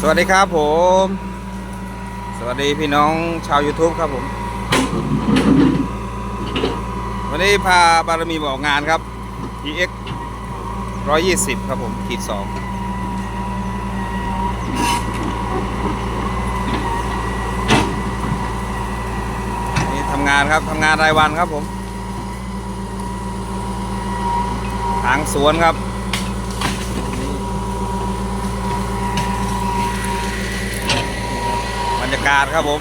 สวัสดีครับผม สวัสดีพี่น้องชาว YouTube ครับผม วันนี้พาบารมีมาออกงานครับ EX 120 ครับผม ขีด 2 นี่ทำงานครับ ทำงานรายวันครับผม ทางสวนครับ รรยากาศครับผม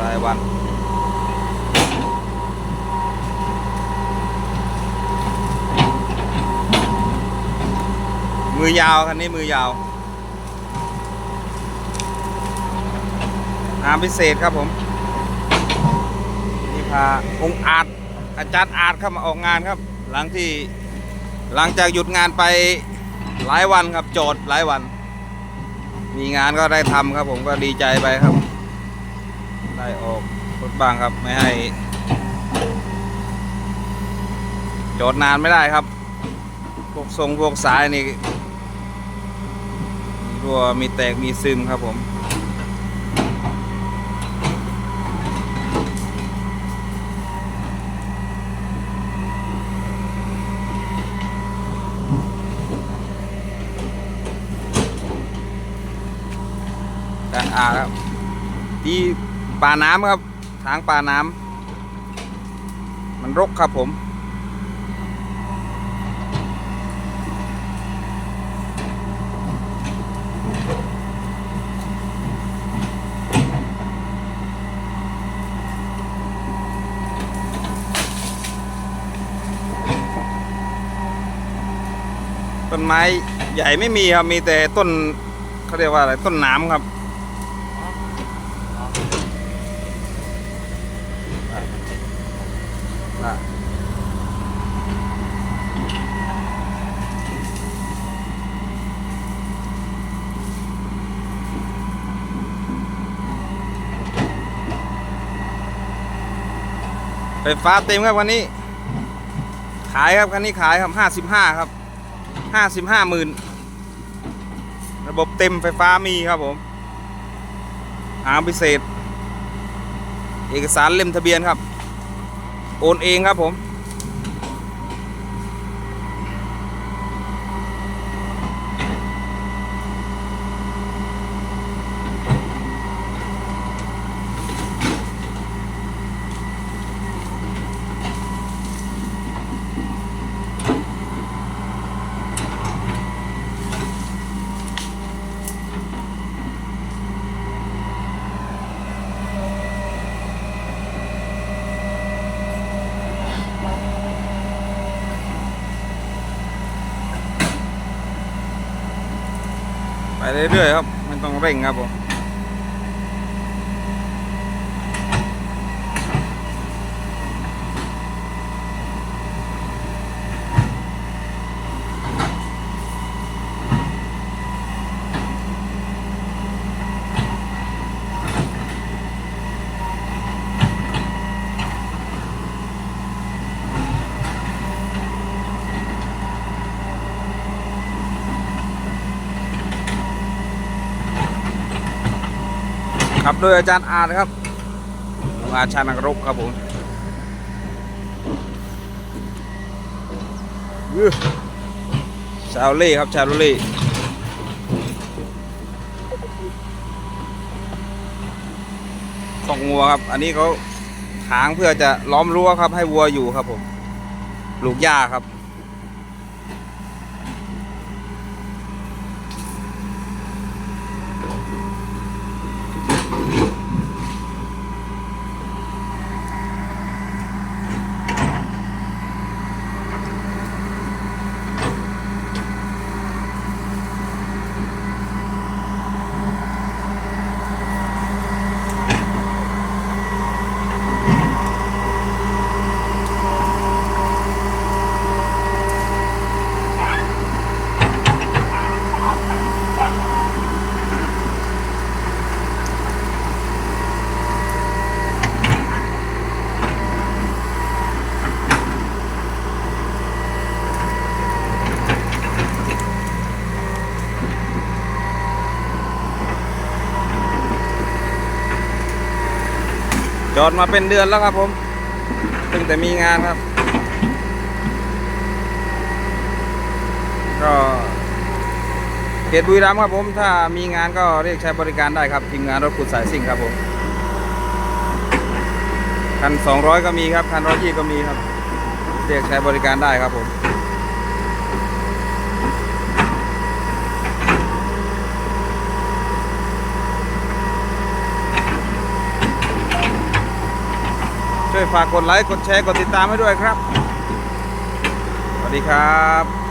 รายวันมือยาวคันนี้มือยาวอามพิเศษครับผมนี่พาองอาจอาจารย์อาจเข้ามาออกงานครับ หลังที่หลังจากหยุดงานไป หลายวันครับโจทย์หลายวัน มีงานก็ได้ทำครับ ผมก็ดีใจไปครับ ได้ออกรถบ้างครับไม่ให้โจทย์นานไม่ได้ครับ พวกทรงพวกสายนี่รัวมีแตกมีซึมครับผม อาครับที่ป่าน้ำครับ ทางป่าน้ำมันรกครับผม ต้นไม้ใหญ่ไม่มีครับ มีแต่ต้นเขาเรียกว่าอะไร ต้นน้ำครับ ไฟฟ้าเต็มครับวันนี้ ขายครับคันนี้ขายครับห้าสิบห้าครับห้าสิบห้าหมื่นระบบเต็มไฟฟ้ามีครับผมหาพิเศษ เอกสารเล่มทะเบียนครับ โอนเองครับผม ไปเรื่อยๆครับไม่ต้องเร่งครับผม ครับโดยอาจารย์อาร์ครับลุงอาชานักรบครับผมชาวเล่ครับชาวเล่ของงัวครับ อันนี้เขาถางเพื่อจะล้อมรั้วครับ ให้วัวอยู่ครับผมปลูกหญ้าครับ จอดมาเป็นเดือนแล้วครับผมตั้งแต่มีงานครับ ก็เขตบุรีรัมย์ครับผม ถ้ามีงานก็เรียกใช้บริการได้ครับทีมงานรถขุดสายซิ่งครับผมคัน200 ก็มีครับคันร้อยยี่ก็มีครับ เรียกใช้บริการได้ครับผม วยฝากกดไลค์ กดแชร์ กดติดตามให้ด้วยครับ สวัสดีครับ